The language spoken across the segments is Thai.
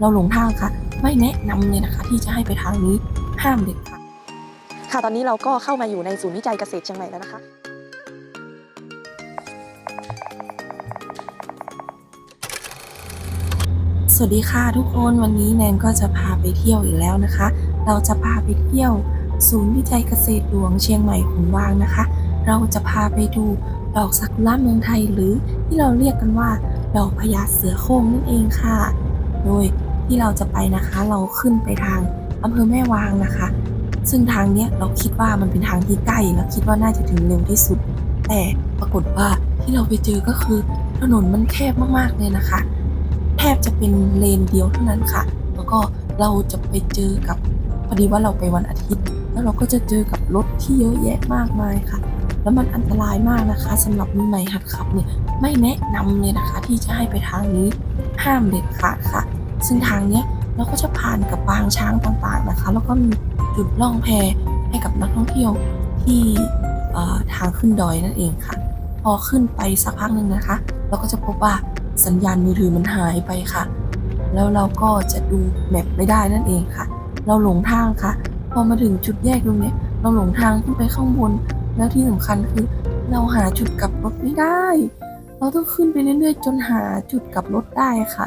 เราหลงทางค่ะ ไม่แนะนำเลยนะคะ ที่จะให้ไปทางนี้ห้ามเด็ดขาดค่ะตอนนี้เราก็เข้ามาอยู่ในศูนย์วิจัยเกษตรเชียงใหม่แล้วนะคะ สวัสดีค่ะทุกคนวันนี้แนนก็จะพาไปเที่ยวอีกแล้วนะคะ เราจะพาไปเที่ยว ศูนย์วิจัยเกษตรหลวงเชียงใหม่ขุนวางนะคะ เราจะพาไปดูดอกซากุระเมืองไทยหรือที่เราเรียกกันว่าดอกพญาเสือโคร่งนั่นเองค่ะ โดย ที่เราจะไปนะคะ เราขึ้นไปทางอำเภอแม่วางนะคะ ซึ่งทางเนี้ยเราคิดว่ามันเป็นทางที่ใกล้และคิดว่าน่าจะถึงเร็วที่สุด แต่ปรากฏว่าที่เราไปเจอก็คือถนนมันแคบมากๆเลยนะคะ แทบจะเป็นเลนเดียวเท่านั้นค่ะ แล้วก็เราจะไปเจอกับพอดีว่าเราไปวันอาทิตย์ แล้วเราก็จะเจอกับรถที่เยอะแยะมากมายค่ะ แล้วมันอันตรายมากนะคะสำหรับมือใหม่หัดขับเนี่ยไม่แนะนำเลยนะคะ ที่จะให้ไปทางนี้ห้ามเด็ดขาดค่ะ ซึ่งทางเนี้ยเราก็จะผ่านกับปางช้างต่างๆนะคะ แล้วก็มีจุดล่องแพให้กับนักท่องเที่ยวที่ทางขึ้นดอยนั่นเองค่ะ พอขึ้นไปสักพักหนึ่งนะคะ เราก็จะพบว่าสัญญาณมือถือมันหายไปค่ะ แล้วเราก็จะดูแมปไม่ได้นั่นเองค่ะ เราหลงทางค่ะ พอมาถึงจุดแยกตรงนี้เราหลงทางขึ้นไปข้างบน แล้วที่สำคัญคือ เราหาจุดกลับรถไม่ได้ เราต้องขึ้นไปเรื่อยๆ จนหาจุดกลับรถได้ค่ะ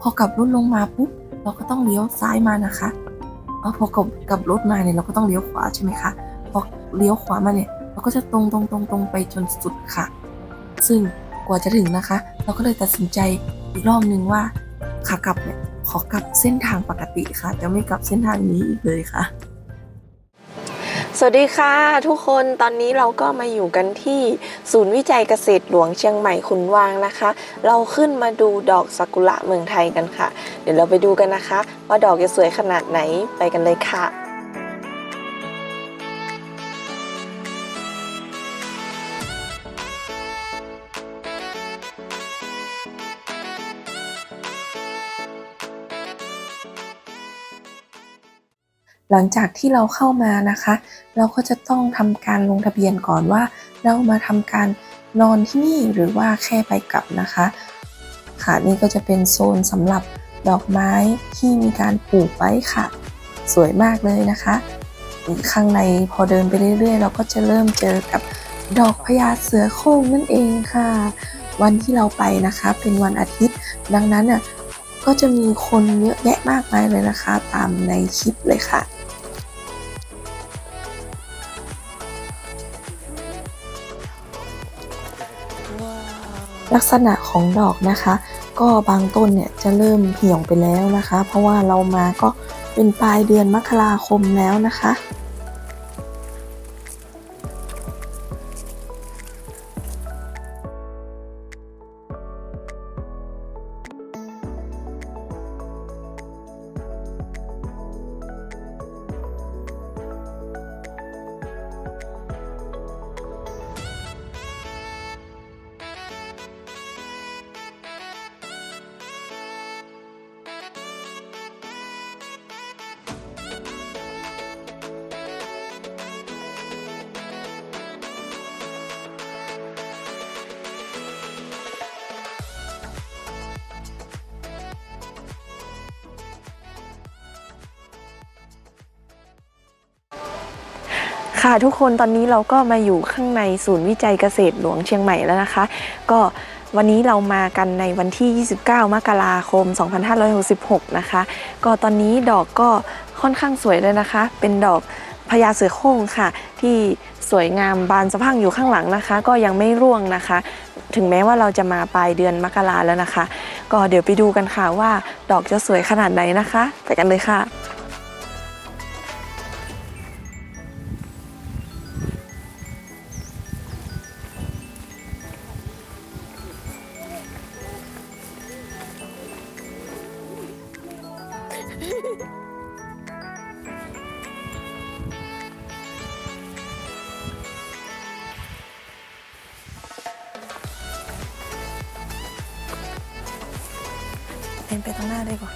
พอกลับรถลงมาปุ๊บเราก็ต้องเลี้ยวซ้ายมานะคะเอพอกลับกลับรถมาเนี่ยเราก็ต้องเลี้ยวขวาใช่ไหมคะพอเลี้ยวขวามาเนี่ยเราก็จะตรงตรงตรงตรงไปจนสุดค่ะ ซึ่งกว่าจะถึงนะคะ เราก็เลยตัดสินใจอีกรอบนึงว่าขากลับเนี่ยขอกลับเส้นทางปกติค่ะ จะไม่กลับเส้นทางนี้อีกเลยค่ะ สวัสดีค่ะทุกคนตอนนี้เราก็มาอยู่กันที่ศูนย์วิจัยเกษตรหลวงเชียงใหม่ขุนวางนะคะ เราขึ้นมาดูดอกซากุระเมืองไทยกันค่ะ เดี๋ยวเราไปดูกันนะคะ ว่าดอกจะสวยขนาดไหนไปกันเลยค่ะ หลังจากที่เราเข้ามานะคะ เราก็จะต้องทำการลงทะเบียนก่อนว่า เรามาทำการนอนที่นี่หรือว่าแค่ไปกลับนะคะ ค่ะนี่ก็จะเป็นโซนสำหรับดอกไม้ที่มีการปลูกไว้ค่ะ สวยมากเลยนะคะ ข้างในพอเดินไปเรื่อยๆ เราก็จะเริ่มเจอกับดอกพญาเสือโคร่งนั่นเองค่ะ วันที่เราไปนะคะ เป็นวันอาทิตย์ ดังนั้นน่ะก็จะมีคนเยอะแยะมากมายเลยนะคะ ตามในคลิปเลยค่ะ ลักษณะของดอกนะคะ ก็บางต้นเนี่ยจะเริ่มเหี่ยวไปแล้วนะคะ เพราะว่าเรามาก็เป็นปลายเดือนมกราคมแล้วนะคะ ค่ะทุกคนตอนนี้เราก็มาอยู่ข้างในศูนย์วิจัยเกษตรหลวงเชียงใหม่แล้วนะคะ ก็วันนี้เรามากันในวันที่ 29 มกราคม 2566 นะคะ ก็ตอนนี้ดอกก็ค่อนข้างสวยเลยนะคะ เป็นดอกพญาเสือโคร่งค่ะ ที่สวยงามบานสะพั่งอยู่ข้างหลังนะคะ ก็ยังไม่ร่วงนะคะ ถึงแม้ว่าเราจะมาปลายเดือนมกราแล้วนะคะ ก็เดี๋ยวไปดูกันค่ะว่าดอกจะสวยขนาดไหนนะคะ ไปกันเลยค่ะ นไปตรงหน้าดีกว่า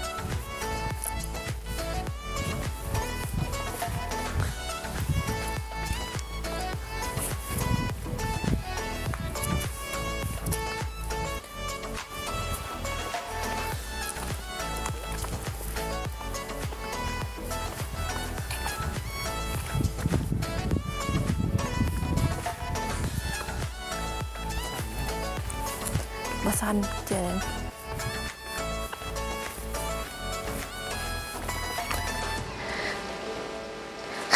บสันเจน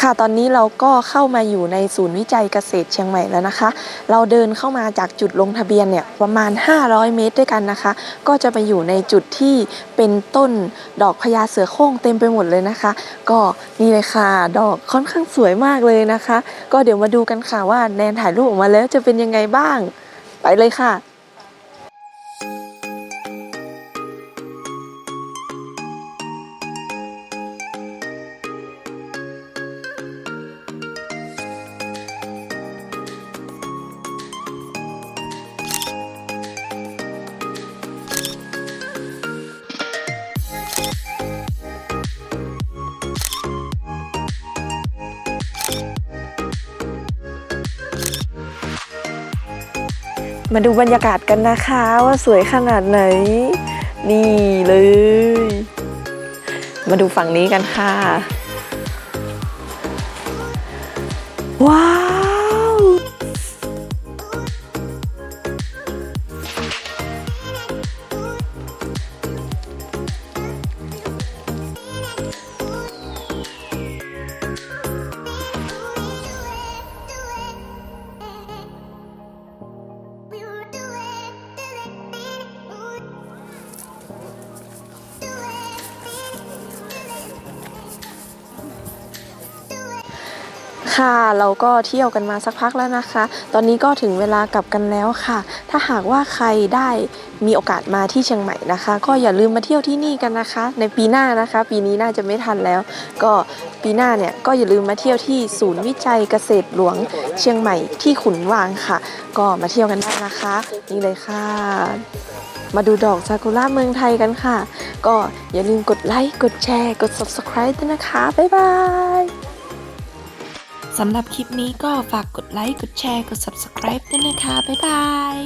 ค่ะตอนนี้เราก็เข้ามาอยู่ในศูนย์วิจัยเกษตรเชียงใหม่แล้วนะคะ เราเดินเข้ามาจากจุดลงทะเบียนเนี่ยประมาณ 500 เมตรด้วยกันนะคะ ก็จะไปอยู่ในจุดที่เป็นต้นดอกพญาเสือโคร่งเต็มไปหมดเลยนะคะ ก็นี่เลยค่ะดอกค่อนข้างสวยมากเลยนะคะ ก็เดี๋ยวมาดูกันค่ะว่าแนนถ่ายรูปออกมาแล้วจะเป็นยังไงบ้าง ไปเลยค่ะ มาดูบรรยากาศกันนะคะว่าสวยขนาดไหน นี่เลย มาดูฝั่งนี้กันค่ะ ว้าว ค่ะ เราก็เที่ยวกันมาสักพักแล้วนะคะ ตอนนี้ก็ถึงเวลากลับกันแล้วค่ะ ถ้าหากว่าใครได้มีโอกาสมาที่เชียงใหม่นะคะ ก็อย่าลืมมาเที่ยวที่นี่กันนะคะ ในปีหน้านะคะ ปีนี้น่าจะไม่ทันแล้ว ก็ปีหน้าเนี่ยก็อย่าลืมมาเที่ยวที่ศูนย์วิจัยเกษตรหลวงเชียงใหม่ที่ขุนวางค่ะ ก็มาเที่ยวกันได้นะคะ นี่เลยค่ะ มาดูดอกซากุระเมืองไทยกันค่ะ ก็อย่าลืมกดไลค์กดแชร์ กด subscribe ด้วยนะคะบ๊ายบาย สำหรับคลิปนี้ก็ฝากกดไลค์ กดแชร์ กด subscribe ด้วยนะคะ บ๊ายบาย